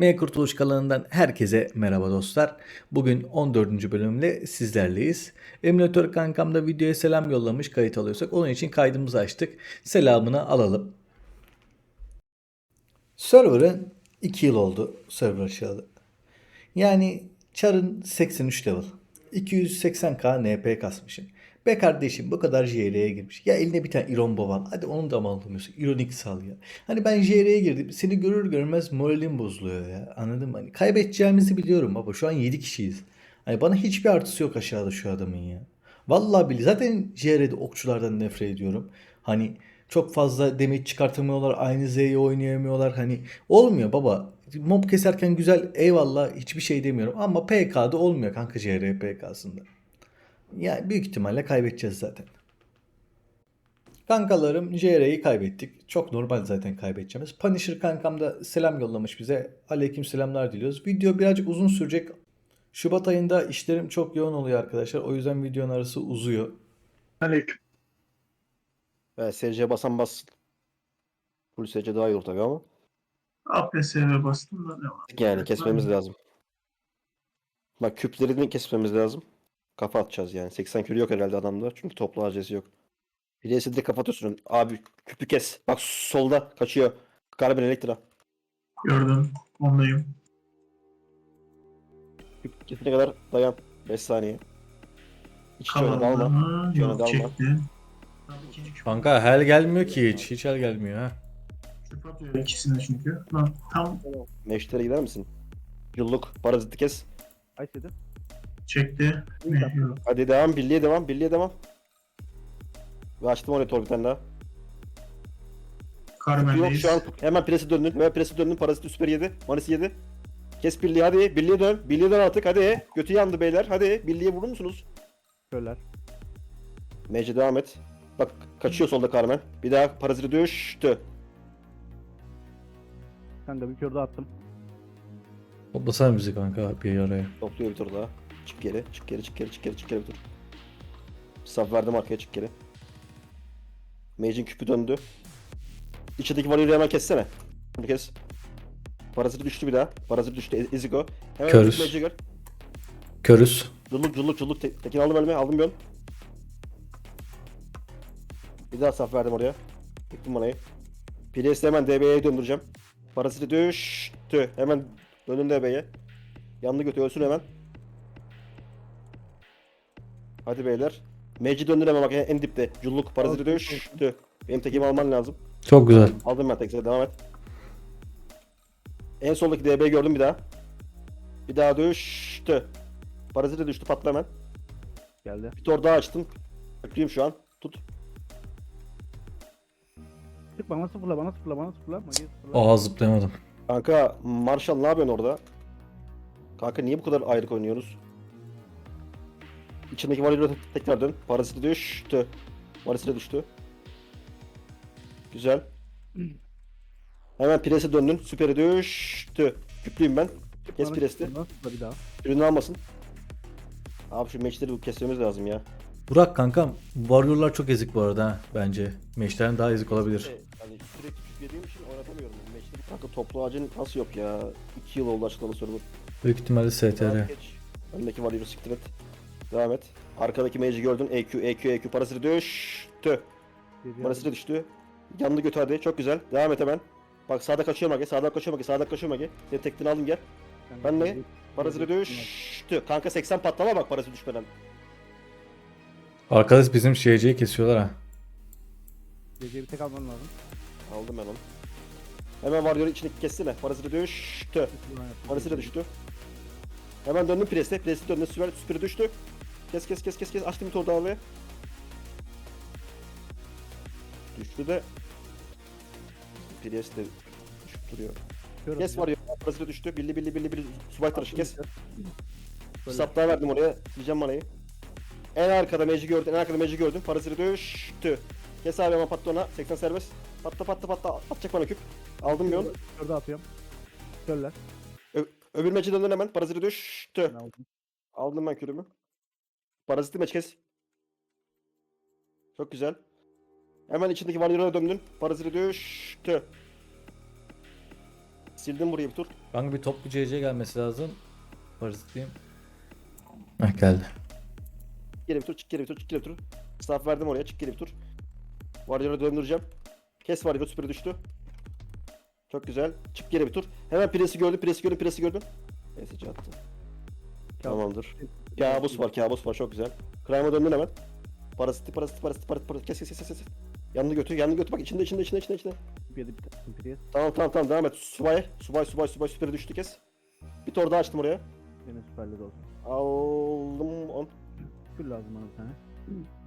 M Kurtuluş kanalından herkese merhaba dostlar. Bugün 14. bölümle sizlerleyiz. Emülatör kankam da videoya selam yollamış kayıt alıyorsak onun için kaydımızı açtık. Selamını alalım. Server'ın 2 yıl oldu server açılalı. Yani Char'ın 83 level. 280k NP kasmışım. Be kardeşim bu kadar JR'ye girmiş. Ya eline bir tane Iron Boval. Hadi onu da mı alamıyorsun? Ironik sal ya. Hani ben JR'ye girdim. Seni görür görmez moralim bozuluyor ya. Anladın mı? Hani kaybedeceğimizi biliyorum baba. Şu an 7 kişiyiz. Hani bana hiçbir artısı yok aşağıda şu adamın ya. Vallahi billahi zaten JR'de okçulardan nefret ediyorum. Hani çok fazla demet çıkartamıyorlar. Aynı Z'yi oynayamıyorlar. Hani olmuyor baba. Mob keserken güzel eyvallah hiçbir şey demiyorum. Ama PK'da olmuyor kanka JR PK'sında. Yani büyük ihtimalle kaybedeceğiz zaten. Kankalarım JR'yi kaybettik. Çok normal zaten kaybedeceğimiz. Punisher kankam da selam yollamış bize. Aleyküm selamlar diliyoruz. Video birazcık uzun sürecek. Şubat ayında işlerim çok yoğun oluyor arkadaşlar. O yüzden videonun arası uzuyor. Aleyküm. Evet, SC basan bassın. Full SC daha iyi olur tabii ama. APS'ye bastım da ne var? Yani kesmemiz lazım. Bak küplerini kesmemiz lazım. Kafa atacağız yani. 80 kilo yok herhalde adamda. Çünkü toplu harcası yok. Bileğesi de kapatıyorsun. Abi küpü kes. Bak solda kaçıyor. Karbon elektra. Gördüm. Ondayım. Küp kesene kadar dayan. 5 saniye. Şöyle Kalandı dalma. mı? Şöyle Yok dalma. çekti. Tam ikinci küp. Kanka hel gelmiyor ki hiç. Hiç hel gelmiyor ha. Küp atıyor ikisinde çünkü. Lan tam Meştere gider misin? Yulluk. Paraziti kes. Kaç dedi? Çekti. Hadi devam. Birliğe devam. Birliğe devam. Ve açtım oraya tor bir tane daha. Yok Carmen'deyiz. şu an hemen presi döndün. Hemen presi döndün. Paraziti süper yedi. Manisi yedi. Kes birliği hadi. Birliğe dön. Birliğe dön artık hadi. Götü yandı beyler. Hadi. Birliğe vurur musunuz? Şöyler. Mece devam et. Bak kaçıyor solda Carmen. Bir daha paraziti düştü. Kanka bir kör daha attım. Toplasana bizi kanka bir araya. Topluyor bir tur daha. Çık geri. Çık geri. Çık geri. Çık geri. Çık geri bir tur. Saf verdim arkaya. Çık geri. Mage'in küpü döndü. İçindeki Warrior'ı hemen kessene. Bunu kes. Paraziti düştü bir daha. Paraziti düştü. E- Ezigo. Hemen Körüz. Mage'i gör. Körüz. Culluk culluk culluk. Te- tekin aldım elime. Aldım bir ön. Bir daha saf verdim oraya. Tıktım manayı. PDS'de hemen DB'ye döndüreceğim. Parasiti düştü. Hemen döndüm DB'ye. Yandı götü ölsün hemen. Hadi beyler. Meci döndür hemen bak en, en dipte. Culluk parasiti düştü. Benim tekimi alman lazım. Çok güzel. Aldım ben tek devam et. En soldaki DB gördüm bir daha. Bir daha düştü. Paraziti düştü patla hemen. Geldi. Bir tor daha açtım. Köklüyüm şu an. Tut. Çık bana sıfırla bana sıfırla bana sıfırla. Magi sıfırla. Aa zıplayamadım. Kanka Marshall ne yapıyorsun orada? Kanka niye bu kadar ayrık oynuyoruz? İçindeki Warrior'a tekrar dön. Paraziti düştü. Paraziti düştü. Güzel. Hemen Pres'e döndün. Süper'e düştü. Küplüyüm ben. Kes presti. bir daha. Ürünü almasın. Abi şu meçleri kesmemiz lazım ya. Burak kankam Warrior'lar çok ezik bu arada ha bence. Meşlerin daha ezik olabilir. Hani sürekli küp yediğim için oynatamıyorum bu meçleri. Kanka toplu ağacın nasıl yok ya? 2 yıl oldu açıklama server. Büyük ihtimalle STR. Öndeki Warrior'u siktir et. Devam et. Arkadaki mage'i gördün. E EQ, EQ, EQ parası düştü. Parası düştü. Yandı götü hadi. Çok güzel. Devam et hemen. Bak sağda kaçıyor Mage. Sağda kaçıyor Mage. Sağda kaçıyor Mage. Seni tekten aldım gel. Kanka, Ben ne? Parası düştü. Kanka 80 patlama bak parası düşmeden. Arkadaş bizim şeyciyi kesiyorlar ha. Geriye bir tek alman lazım. Aldım ben onu. Hemen Warrior'u içine kessene. Parası düştü. Parası da düştü. Hemen döndüm preste. Preste döndü. Süper, süperi düştü. Kes kes kes kes kes. Açtım bir torda abi. Düştü de. Priest de düşüp duruyor. Kör Kes var ya. Parası da düştü. Billi billi billi billi. Subay tarışı kes. Saplar verdim oraya. Sileceğim manayı. En arkada meci gördüm. En arkada meci gördüm. Parası da düştü. Kes abi hemen patla ona. 80 serbest. Patla patla patla. Atacak bana küp. Aldım bir. Kör daha atıyorum. Körler. Ö- öbür meci döndün hemen. Parası da düştü. Aldım. Aldım ben kürümü. Parazitli meç kes. Çok güzel. Hemen içindeki Warrior'a döndün. Paraziti düştü. Sildim burayı bir tur. Kanka bir toplu CC gelmesi lazım. Parazitliyim. Heh geldi. Geri bir tur, çık geri bir tur, çık geri bir tur. Staff verdim oraya, çık geri bir tur. Warrior'a döndüreceğim. Kes Warrior, süperi düştü. Çok güzel. Çık geri bir tur. Hemen presi gördüm, presi gördüm, presi gördüm. Neyse attı. Tamamdır. Kabus var, kabus var. Çok güzel. Crime'a döndün hemen. Parasiti, parasiti, parasiti, parasiti, parasiti. Kes, kes, kes, kes. Yanını götür, yanını götür. Bak içinde, içinde, içinde, içinde, içinde. Bir tane Imperial. Tamam, tamam, tamam. Devam et. Subay, subay, subay, subay. Süperi düştü, kes. Bir tor daha açtım oraya. Benim süperleri olsun. Aldım on. Kül lazım bana bir tane.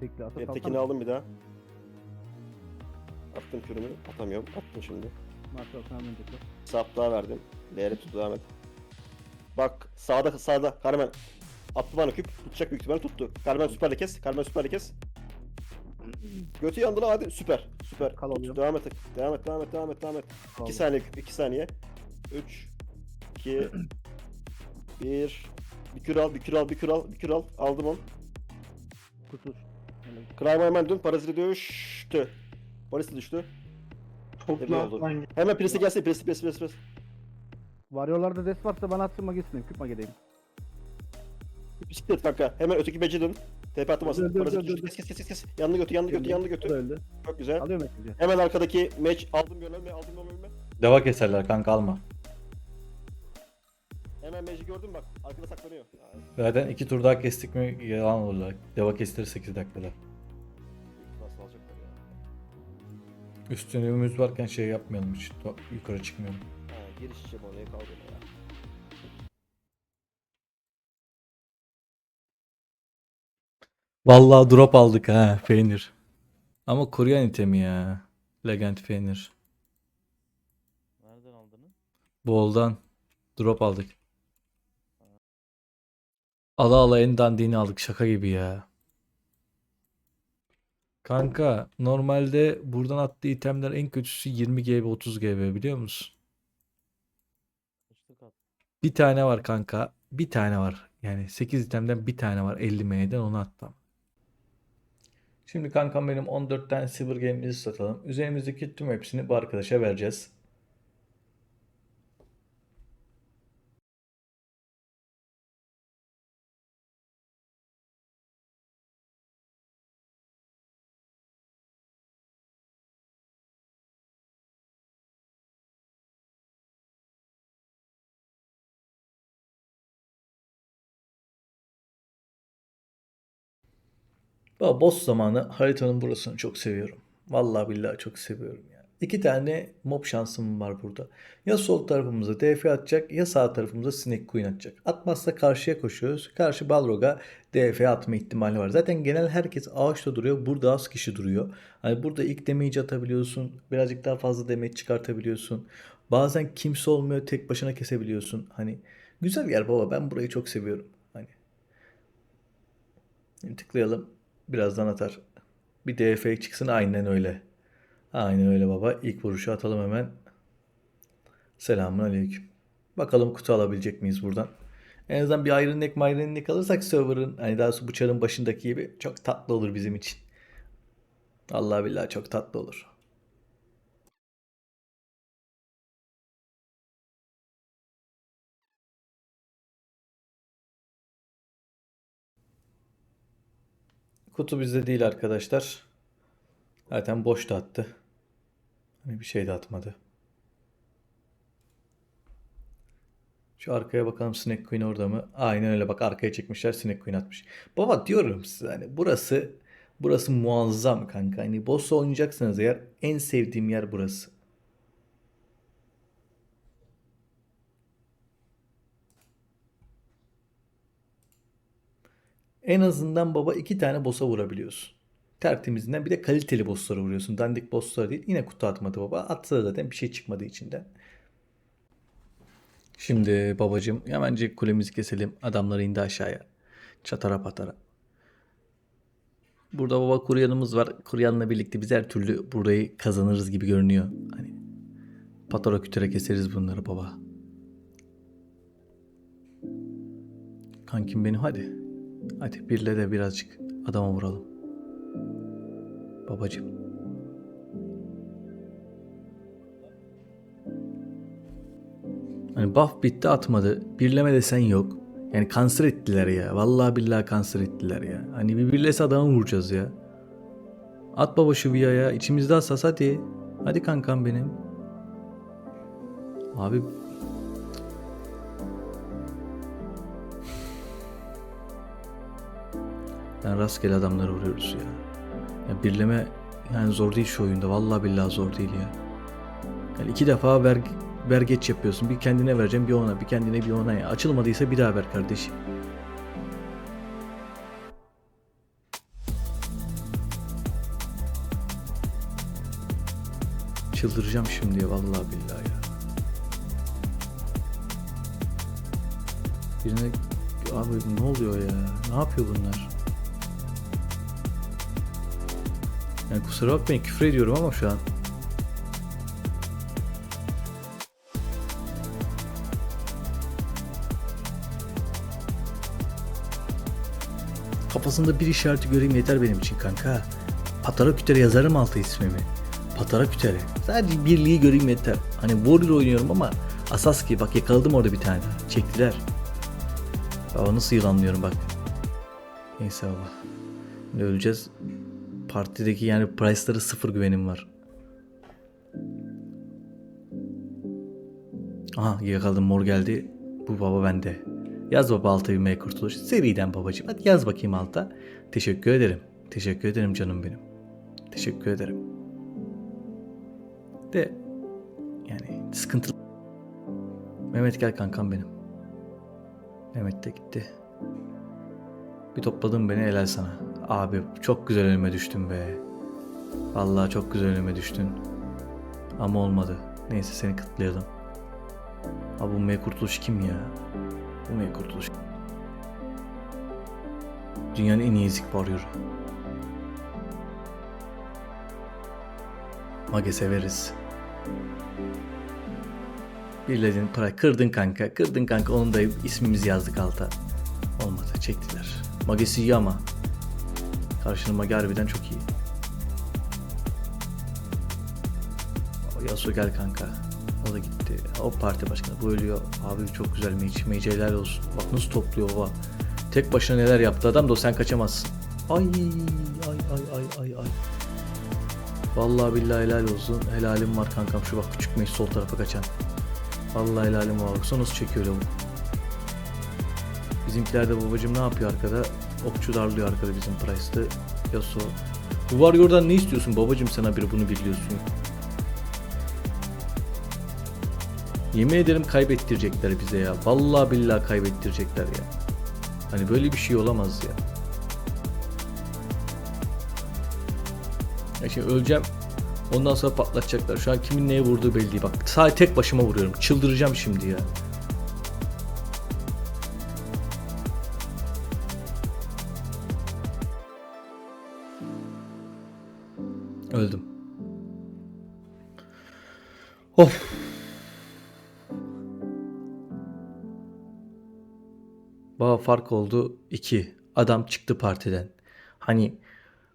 Tekli ata Tekini salsana. aldım bir daha. Attım kürümü. Atamıyorum. Attım şimdi. Olsun hemen tekli. Sap daha verdim. Değeri tut devam et. Bak sağda sağda Carmen. Attı bana küp. Tutacak büyük ihtimalle tuttu. Carmen süperle kes. Carmen süperle kes. Götü yandı lan hadi. Süper. Süper. Kal. Devam et. Devam et. Devam et. Devam et. Devam et. 2 Kaldı. saniye küp. 2 saniye. 3 2 1 bir kür al, bir kür al, bir kür al, bir kür al. Aldım onu. Kurtuluş. Krayma hemen dön. Paraziti düştü. Paraziti düştü. Topla. Hemen presi gelse presi presi presi presi. Varyorlarda des varsa bana atsın magesine. Küp magedeyim. Bisiklet kanka. Hemen öteki dön. TP atmasın. Dur, dur. Kes kes kes kes kes. Yanını götü yanını götü yanını O götü. öldü. Çok güzel. Alıyorum etkili. Hemen arkadaki match aldım bir ölme aldım ölme. Deva keserler kanka alma. Hemen match'i gördün bak. Arkada saklanıyor. Zaten iki tur daha kestik mi yalan olurlar. Deva kestirir 8 dakikada. Nasıl alacaklar ya? Üstünlüğümüz varken şey yapmayalım hiç. Yukarı çıkmayalım. Ha, giriş içe oraya kaldı ya. Vallahi drop aldık ha peynir. Ama koruyan itemi ya. Legend peynir. Nereden aldınız? Boldan drop aldık. Ala ala en dandini aldık şaka gibi ya. Kanka normalde buradan attığı itemler en kötüsü 20 GB 30 GB biliyor musun? Bir tane var kanka. Bir tane var. Yani 8 itemden bir tane var 50 M'den onu attım. Şimdi kankam benim 14 tane Silver Game'imizi satalım. Üzerimizdeki tüm hepsini bu arkadaşa vereceğiz. Valla boss zamanı haritanın burasını çok seviyorum. Vallahi billahi çok seviyorum ya. İki tane mob şansım var burada. Ya sol tarafımıza DF atacak ya sağ tarafımıza Snake Queen atacak. Atmazsa karşıya koşuyoruz. Karşı Balrog'a DF atma ihtimali var. Zaten genel herkes ağaçta duruyor. Burada az kişi duruyor. Hani burada ilk damage atabiliyorsun. Birazcık daha fazla damage çıkartabiliyorsun. Bazen kimse olmuyor tek başına kesebiliyorsun. Hani güzel yer baba. Ben burayı çok seviyorum. Hani Şimdi tıklayalım. Birazdan atar. Bir DF çıksın aynen öyle. Aynen öyle baba. İlk vuruşu atalım hemen. Selamun aleyküm. Bakalım kutu alabilecek miyiz buradan. En azından bir Iron Neck Iron Neck alırsak server'ın hani daha doğrusu bu çarın başındaki gibi çok tatlı olur bizim için. Allah billahi çok tatlı olur. Kutu bizde değil arkadaşlar. Zaten boş da attı. Hani bir şey de atmadı. Şu arkaya bakalım Snake Queen orada mı? Aynen öyle bak arkaya çekmişler Snake Queen atmış. Baba diyorum size hani burası burası muazzam kanka. Hani boss oynayacaksınız eğer en sevdiğim yer burası. En azından baba iki tane boss'a vurabiliyorsun. Tertemizinden bir de kaliteli boss'lara vuruyorsun. Dandik boss'lara değil. Yine kutu atmadı baba. Atsa da zaten bir şey çıkmadı içinden. Şimdi babacım hemencik kulemizi keselim. Adamları indi aşağıya. Çatara patara. Burada baba kuryanımız var. Kuryanla birlikte biz her türlü burayı kazanırız gibi görünüyor. Hani patara kütere keseriz bunları baba. Kankim benim hadi. Hadi birle de birazcık adama vuralım. Babacım. Hani buff bitti atmadı. Birleme desen yok. Yani kanser ettiler ya. Vallahi billahi kanser ettiler ya. Hani bir birlese adamı vuracağız ya. At baba şu ya. İçimizde hassas hadi. Hadi kankam benim. Abi Yani rastgele adamları vuruyoruz ya. ya. Birleme yani zor değil şu oyunda. Vallahi billahi zor değil ya. Yani iki defa ver, ver geç yapıyorsun. Bir kendine vereceğim bir ona. Bir kendine bir ona. Ya. Açılmadıysa bir daha ver kardeşim. Çıldıracağım şimdi vallahi billahi ya. Birine abi ne oluyor ya? Ne yapıyor bunlar? Yani kusura bakmayın küfür ediyorum ama şu an. Kafasında bir işareti göreyim yeter benim için kanka. Patara kütere yazarım altı ismimi. Patara kütere. Sadece birliği göreyim yeter. Hani Warrior oynuyorum ama Asas ki bak yakaladım orada bir tane. Çektiler. Ya nasıl yılanlıyorum bak. Neyse Allah. Şimdi öleceğiz. Partideki yani price'lara sıfır güvenim var. Aha yakaladım mor geldi. Bu baba bende. Yaz baba alta bir kurtuluş. Seriden babacığım. Hadi yaz bakayım alta. Teşekkür ederim. Teşekkür ederim canım benim. Teşekkür ederim. De yani sıkıntılı. Mehmet gel kankam benim. Mehmet de gitti. Bir topladın beni helal sana. Abi çok güzel önüme düştün be. Vallahi çok güzel önüme düştün. Ama olmadı. Neyse seni kıtlayalım. Abi bu M kurtuluş kim ya? Bu M kurtuluş. Dünyanın en iyi ezik varıyor. Mage severiz. Birledin para kırdın kanka. Kırdın kanka onun da ismimizi yazdık alta. Olmadı çektiler. Magesi iyi ama. Karşının Mage harbiden çok iyi. Yasuo gel kanka. O da gitti. O parti başkanı bu ölüyor. Abi çok güzel mage. Mage helal olsun. Bak nasıl topluyor baba. Tek başına neler yaptı adam da sen kaçamazsın. Ay ay ay ay ay ay. Vallahi billahi helal olsun. Helalim var kankam şu bak küçük mage sol tarafa kaçan. Vallahi helalim var. Baksana nasıl çekiyor lavuk. Bizimkiler de babacım ne yapıyor arkada? Okçu darlıyor arkada bizim Price'da. Yasuo. Bu Warrior'dan ne istiyorsun babacım sen haberi bunu biliyorsun. Yemin ederim kaybettirecekler bize ya. Vallahi billahi kaybettirecekler ya. Hani böyle bir şey olamaz ya. Ya şimdi öleceğim. Ondan sonra patlatacaklar. Şu an kimin neye vurduğu belli değil. Bak sadece tek başıma vuruyorum. Çıldıracağım şimdi ya. Öldüm. Of. Baba fark oldu 2. Adam çıktı partiden. Hani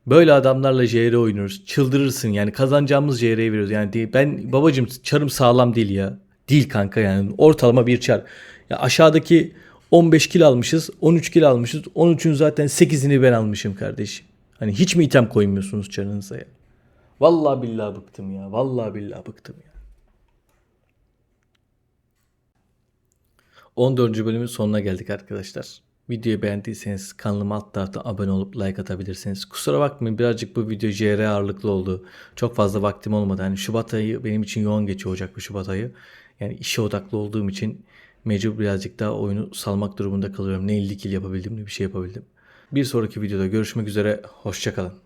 böyle adamlarla JR oynuyoruz. Çıldırırsın yani kazanacağımız JR'yi veriyoruz. Yani ben babacım çarım sağlam değil ya. Değil kanka yani ortalama bir çar. Ya aşağıdaki 15 kil almışız, 13 kil almışız. 13'ün zaten 8'ini ben almışım kardeşim. Hani hiç mi item koymuyorsunuz çarınıza ya? Vallahi billahi bıktım ya. Vallahi billahi bıktım ya. 14. bölümün sonuna geldik arkadaşlar. Videoyu beğendiyseniz kanalıma alt taraftan abone olup like atabilirsiniz. Kusura bakmayın birazcık bu video JR ağırlıklı oldu. Çok fazla vaktim olmadı. Yani Şubat ayı benim için yoğun geçiyor Ocak ve Şubat ayı. Yani işe odaklı olduğum için mecbur birazcık daha oyunu salmak durumunda kalıyorum. Ne 50 kill yapabildim ne bir şey yapabildim. Bir sonraki videoda görüşmek üzere. Hoşçakalın.